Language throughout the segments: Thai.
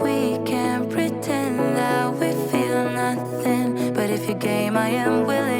we can't pretend that we feel nothing. But if you're game, I am willing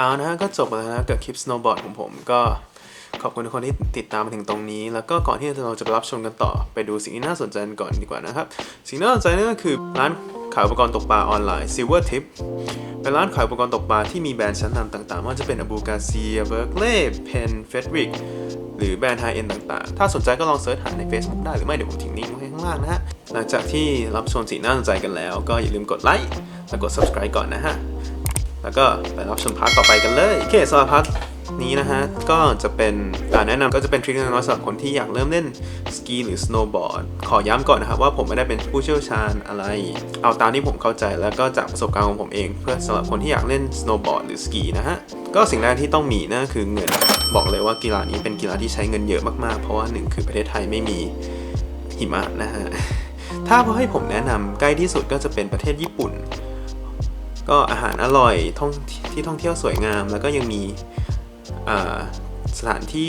เอานะฮะก็จบไปแล้วนะกับคลิป snowboard ของผมก็ขอบคุณทุกคนที่ติดตามมาถึงตรงนี้ แล้วก็ก่อนที่เราจะไปรับชมกันต่อ ไปดูสิ่งที่น่าสนใจกันก่อนดีกว่านะครับ สิ่งที่น่าสนใจนั่นก็คือร้านขายอุปกรณ์ตกปลาออนไลน์ Silver Tip เป็นร้านขายอุปกรณ์ตกปลาที่มีแบรนด์ชั้นนำต่างๆว่าจะเป็น Abu Garcia Berkeley Penn Fedric หรือแบรนด์ไฮเอ็นต่างๆ ถ้าสนใจก็ลองเสิร์ชหาใน Facebook ได้หรือไม่เดี๋ยวผมทิ้งลิงก์ไว้ข้างล่างนะฮะ หลังจากที่รับชมสิ่งน่าสนใจกันแล้ว ก็อย่าลืมกดไลค์และกด subscribe ก่อนนะฮะ แล้วก็ไปรับชมพาร์ทต่อไปกันเลยโอเคสำหรับพาร์ทนี้นะฮะ ก็จะเป็นการแนะนำก็จะเป็นทริคน้อยสำหรับคนที่อยากเริ่มเล่นสกีหรือสโนว์บอร์ดขอย้ำก่อนนะครับว่าผมไม่ได้เป็นผู้เชี่ยวชาญอะไร เอาตามที่ผมเข้าใจแล้วก็จากประสบการณ์ของผมเอง เพื่อสำหรับคนที่อยากเล่นสโนว์บอร์ดหรือสกีนะฮะ ก็สิ่งแรกที่ต้องมีนั่นคือเงิน บอกเลยว่ากีฬานี้เป็นกีฬาที่ใช้เงินเยอะมากๆ เพราะว่าหนึ่งคือประเทศไทยไม่มีหิมะนะฮะ ถ้าให้ผมแนะนำใกล้ที่สุดก็จะเป็นประเทศญี่ปุ่น ก็อาหารอร่อยท่องที่ท่องเที่ยวสวยงาม แล้วก็ยังมีสถานที่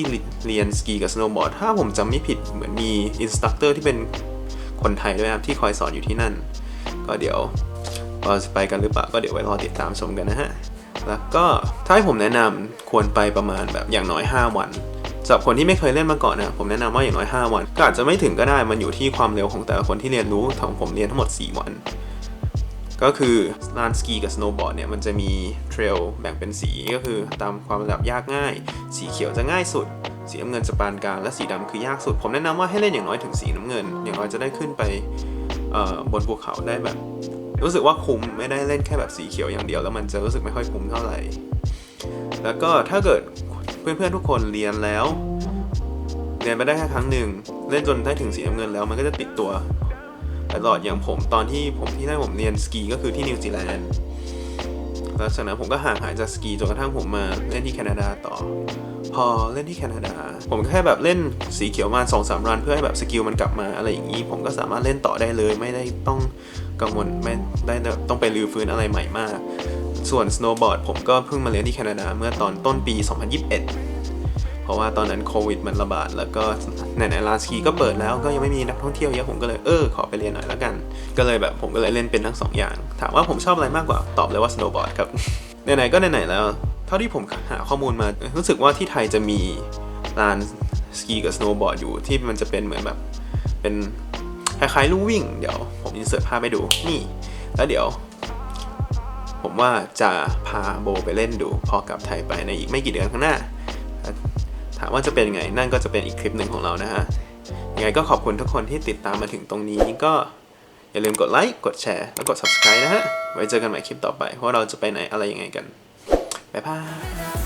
เรียนสกีกับสโนว์บอร์ดถ้าผมจำไม่ผิดเหมือนมีอินสตัคเตอร์ที่เป็นคนไทยด้วยนะครับที่คอยสอนอยู่ที่นั่น ก็เดี๋ยวเราจะไปกันหรือเปล่าก็เดี๋ยวไว้รอติดตามชมกันนะฮะ แล้วก็ถ้าให้ผมแนะนำควรไปประมาณแบบอย่างน้อย 5 วันสำหรับคนที่ไม่เคยเล่นมาก่อนนะผมแนะนำว่าอย่างน้อย 5 วันก็อาจจะไม่ถึงก็ได้มันอยู่ที่ความเร็วของแต่ละคนที่เรียนรู้ของผมเรียนทั้งหมด 4 วัน ก็คือลานสกีกับสโนว์บอร์ดเนี่ยมันจะมีเทรลแบ่งเป็นสีก็คือตามความระดับยากง่าย สีเขียวจะง่ายสุด สีน้ำเงินจะปานกลางและสีดำคือยากสุด ผมแนะนำว่าให้เล่นอย่างน้อยถึงสีน้ำเงิน อย่างน้อยจะได้ขึ้นไปบนภูเขาได้แบบ รู้สึกว่าคุ้มไม่ได้เล่นแค่แบบสีเขียวอย่างเดียว แล้วมันจะรู้สึกไม่ค่อยคุ้มเท่าไหร่ แล้วก็ถ้าเกิดเพื่อนๆทุกคนเรียนแล้วเรียนไปได้แค่ครั้งหนึ่งเล่นจนได้ถึงสีน้ำเงินแล้วมันก็จะติดตัว ตลอดอย่างผมตอนที่ผมที่ได้ผมเรียนสกีก็คือที่นิวซีแลนด์แล้วจากนั้นผมก็ห่างหายจากสกีจนกระทั่งผมมาเล่นที่แคนาดาต่อ พอเล่นที่แคนาดา ผมแค่แบบเล่นสีเขียวมาสองสามรันเพื่อให้แบบสกิลมันกลับมาอะไรอย่างนี้ ผมก็สามารถเล่นต่อได้เลยไม่ได้ต้องกังวลไม่ได้ต้องไปรื้อฟื้นอะไรใหม่มาก ส่วน snowboard ผมก็เพิ่งมาเรียนที่แคนาดาเมื่อตอนต้นปี 2021 เพราะว่าตอนนั้นโควิดมันระบาด แล้วก็ไหนๆลานสกีก็เปิดแล้วก็ยังไม่มีนักท่องเที่ยวเยอะผมก็เลยเออขอไปเรียนหน่อยแล้วกัน ก็เลยแบบผมก็เลยเล่นเป็นทั้งสองอย่าง ถามว่าผมชอบอะไรมากกว่าตอบเลยว่า snowboard ครับไหนๆก็ไหนๆแล้ว เท่าที่ผมหาข้อมูลมารู้สึกว่าที่ไทยจะมีลานสกีกับสโนว์บอร์ดอยู่ที่มันจะเป็นเหมือนแบบเป็นคล้ายๆลู่วิ่ง เดี๋ยวผมอินเสิร์ตภาพให้ดูนี่ แล้วเดี๋ยว ผมว่าจะพาโบไปเล่นดู พอกลับไทยไปในอีกไม่กี่เดือนข้างหน้า ว่าจะเป็นไง นั่นก็จะเป็นอีกคลิปหนึ่งของเรานะฮะยังไงก็ขอบคุณทุกคนที่ติดตามมาถึงตรงนี้ก็อย่าลืมกดไลค์กดแชร์แล้วกด subscribe นะฮะ ไว้เจอกันใหม่คลิปต่อไปว่าเราจะไปไหนอะไรยังไงกัน บ๊ายบาย